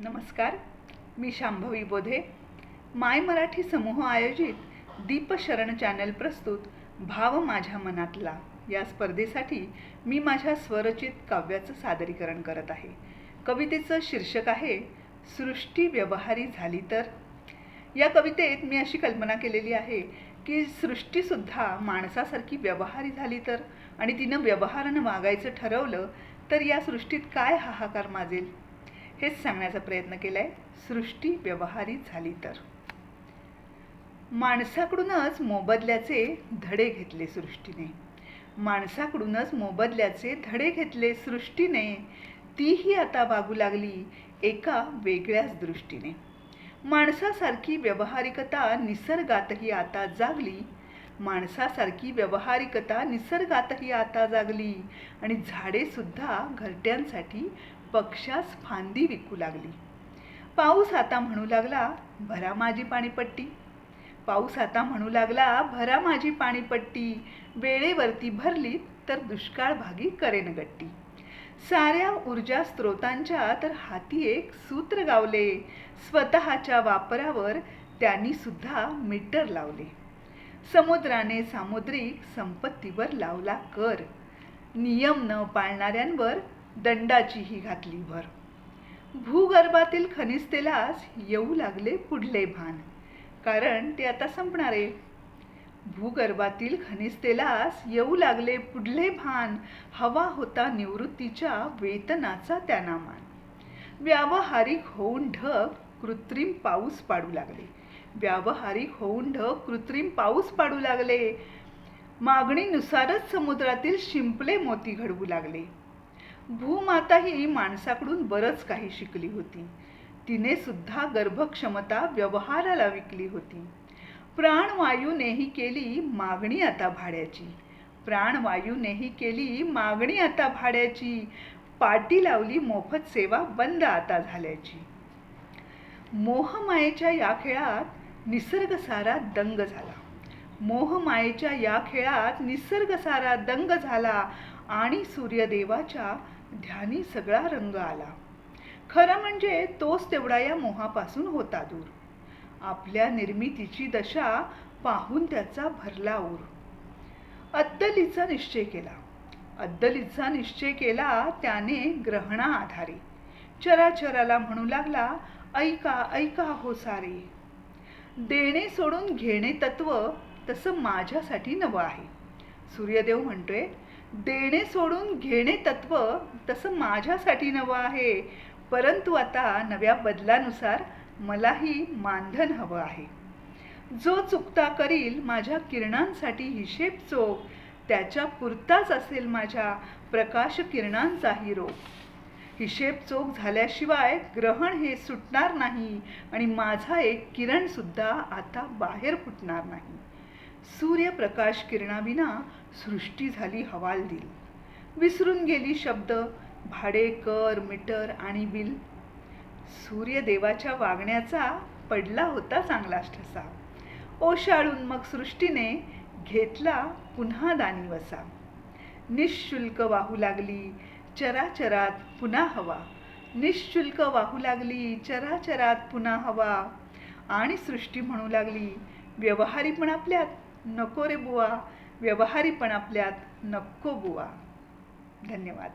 नमस्कार मी शांभवी बोधे. माय मराठी समूह आयोजित दीपशरण चॅनल प्रस्तुत भाव माझ्या मनातला. या स्पर्धेसाठी मी माझ्या स्वरचित काव्याचं सादरीकरण करत आहे. कवितेचं शीर्षक आहे सृष्टी व्यवहारी झाली तर. या कवितेत मी अशी कल्पना केलेली आहे की सृष्टीसुद्धा माणसासारखी व्यवहारी झाली तर आणि तिनं व्यवहारानं वागायचं ठरवलं तर या सृष्टीत काय हाहाकार माजेल? हेच सांगण्याचा प्रयत्न केला आहे सृष्टी व्यवहारी झाली तर. माणसाकडूनच मोबदल्याचे धडे घेतले सृष्टीने. माणसाकडूनच मोबदल्याचे धडे घेतले सृष्टीने. तीही आता वागू लागली एका वेगळ्याच दृष्टीने. माणसासारखी व्यवहारिकता निसर्गातही आता जागली. माणसासारखी व्यवहारिकता निसर्गातही आता जागली. आणि झाडेसुद्धा घरट्यांसाठी पक्षास फांदी विकू लागली. पाऊस आता म्हणू लागला भरा माझी पाणीपट्टी. पाऊस आता म्हणू लागला भरा माझी पाणीपट्टी. वेळेवरती भरली तर दुष्काळ भागी करेन गट्टी. साऱ्या ऊर्जा स्रोतांच्या तर हाती एक सूत्र गावले. स्वतःच्या वापरावर त्यांनी सुद्धा मीटर लावले. समुद्राने सामुद्रिक संपत्तीवर लावला कर. नियम न पाळणाऱ्यांवर दंडाचीही घातली भर. भूगर्भातील खनिज तेलास येऊ लागले पुढले भान. कारण ते आता संपणार आहे. भूगर्भातील खनिज तेलास येऊ लागले पुढले भान. हवा होता निवृत्तीच्या वेतनाचा त्यांना मान. व्यावहारिक होऊन ढग कृत्रिम पाऊस पाडू लागले. व्यावहारिक होऊन ढग कृत्रिम पाऊस पाडू लागले. मागणीनुसारच समुद्रातील शिंपले मोती घडवू लागले. भूमाता ही माणसाकडून बरंच काही शिकली होती. तिने सुद्धा गर्भक्षमता व्यवहाराला विकली होती. प्राणवायूनेही केली मागणी आता भाड्याची. प्राणवायूनेही केली मागणी आता भाड्याची. पाटी लावली मोफत सेवा बंद आता झाल्याची. मोहमायेच्या या खेळात निसर्ग सारा दंग झाला. मोहमायेच्या या खेळात निसर्ग सारा दंग झाला आणि सूर्यदेवाच्या ध्यानी सगळा रंग आला. खरं म्हणजे तोच तेवढा या मोहापासून होता दूर. आपल्या निर्मितीची दशा पाहून त्याचा भरला ऊर. अद्दलीचा निश्चय केला. अद्दलीचा निश्चय केला त्याने ग्रहणा आधारे. चराचराला म्हणू लागला ऐका ऐका हो सारे. देणे सोडून घेणे तत्व तसं माझ्यासाठी नवं आहे. सूर्यदेव म्हणतोय देणे सोडून घेणे तत्व तसं माझ्यासाठी नवं आहे. परंतु आता नव्या बदलानुसार मलाही मानधन हवं आहे. जो चुकता करील माझ्या किरणांसाठी हिशेब चोख त्याच्या पुरताच असेल माझ्या प्रकाश किरणांचाही रोग हिशेब चोख झाल्याशिवाय ग्रहण हे सुटणार नाही आणि माझा एक किरणसुद्धा आता बाहेर फुटणार नाही. सूर्यप्रकाश किरणाविना सृष्टी झाली हवालदिल. विसरून गेली शब्द भाडे कर मीटर आणि बिल. सूर्यदेवाच्या वागण्याचा पडला होता चांगलाच ठसा. ओशाळून मग सृष्टीने घेतला पुन्हा दानिवसा. निशुल्क वाहू लागली चराचरात पुन्हा हवा. निशुल्क वाहू लागली चराचरात पुन्हा हवा. आणि सृष्टी म्हणू लागली व्यवहारी पण आपल्यात. नको रे बुवा. व्यवहारी पण आपल्यात नको बुवा. धन्यवाद.